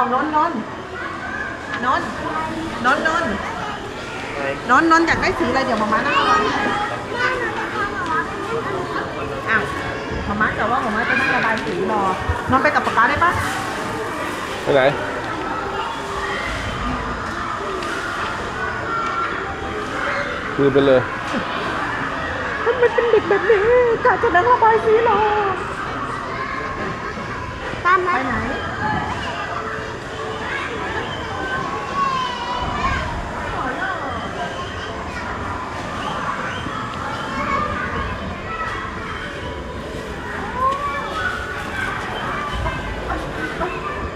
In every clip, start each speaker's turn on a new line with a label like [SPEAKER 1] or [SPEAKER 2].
[SPEAKER 1] เอานนท์นนท์นนท์นนท์นนท์นนท์นนท์อยากได้สีอะไรเดี๋ยวมาม่านั่งระวังให้อ้าวมาม่าแต่ว่ามาม่าจะนั่งระบายสีรอนนท์ไปกับป๊าป๊าได้ปะ
[SPEAKER 2] ไปไหนคือไปเลย
[SPEAKER 1] ทำไมเป็นเด็กแบบนี้กะจะนั่งระบายสีรอ
[SPEAKER 3] ตามไหม
[SPEAKER 1] ไปไหน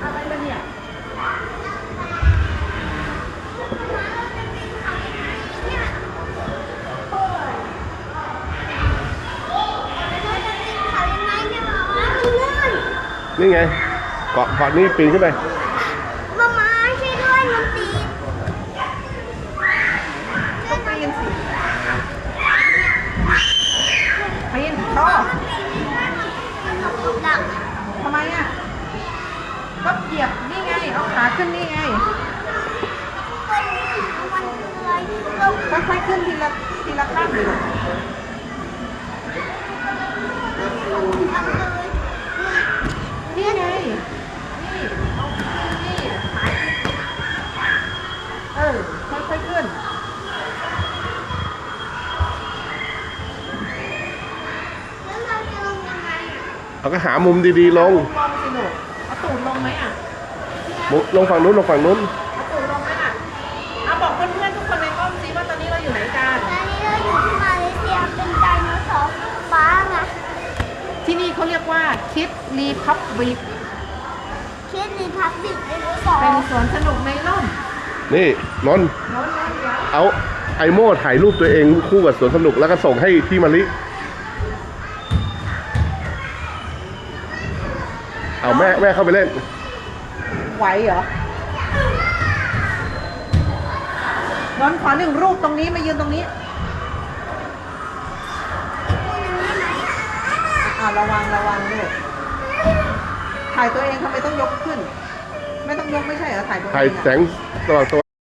[SPEAKER 1] อะไรมาเนี่ย
[SPEAKER 3] เขายังไงเนี่ยหมอมันเลื่อน
[SPEAKER 2] นี่ไงเกาะเกาะนี่ปีนขึ้นไป
[SPEAKER 3] มามาช่วยด้วยมันตีด
[SPEAKER 1] ต้องไปยินสิไปยินชอบ
[SPEAKER 3] ดัก
[SPEAKER 1] ทำไมอะก็เหยียบนี่ไงเอาขาขึ้นนี่ไง
[SPEAKER 3] มันคืออะไรลง
[SPEAKER 1] ค่อยๆขึ้นทีละทีละขั้นเลย
[SPEAKER 3] ทำเลย
[SPEAKER 1] นี่ไง นี่เอาขึ้นนี่ขาเออ ค่อยๆขึ้น
[SPEAKER 3] แล้วเราจะลงยังไงอะ
[SPEAKER 2] เอาก็หามุมดีๆลง
[SPEAKER 1] ลงสิลูกเอาตูดลงไหมอะ
[SPEAKER 2] มุลงฝั่งนู้นลงฝั่งนู้น
[SPEAKER 1] เอาตูดลงไหมอะเอาบอกเพื่อนๆทุกคนในห้องซิว่าตอนนี้เราอยู่ไหนกัน
[SPEAKER 3] ตอนนี้เราอยู่ที่มาเลเซียเป็นไดโนเสาร์ฟ้าไง
[SPEAKER 1] ที่นี่เขาเรียกว่าคิดรีพับบิก
[SPEAKER 3] คิดรีพับบิกไดโนเสา
[SPEAKER 1] เป็น
[SPEAKER 3] ร์
[SPEAKER 1] สวนสนุกในร่ม
[SPEAKER 2] นี่นนท์
[SPEAKER 1] โน้นๆเดี๋ยว
[SPEAKER 2] เอาไอโม่ถ่ายรูปตัวเองคู่กับสวนสนุกแล้วก็ส่งให้พี่มะลิ เอาแม่แม่เข้าไปเล่น
[SPEAKER 1] ไหวเหรอนนท์ขอหนึ่งรูปตรงนี้มายืนตรงนี้อ่าระวังระวังด้วยถ่ายตัวเองทำไมต้องยกขึ้น ไม่ต้องยกไม่ใช่เหรอถ่ายตัวเอง
[SPEAKER 2] ถ่าย
[SPEAKER 1] อะ
[SPEAKER 2] แสงสว่างส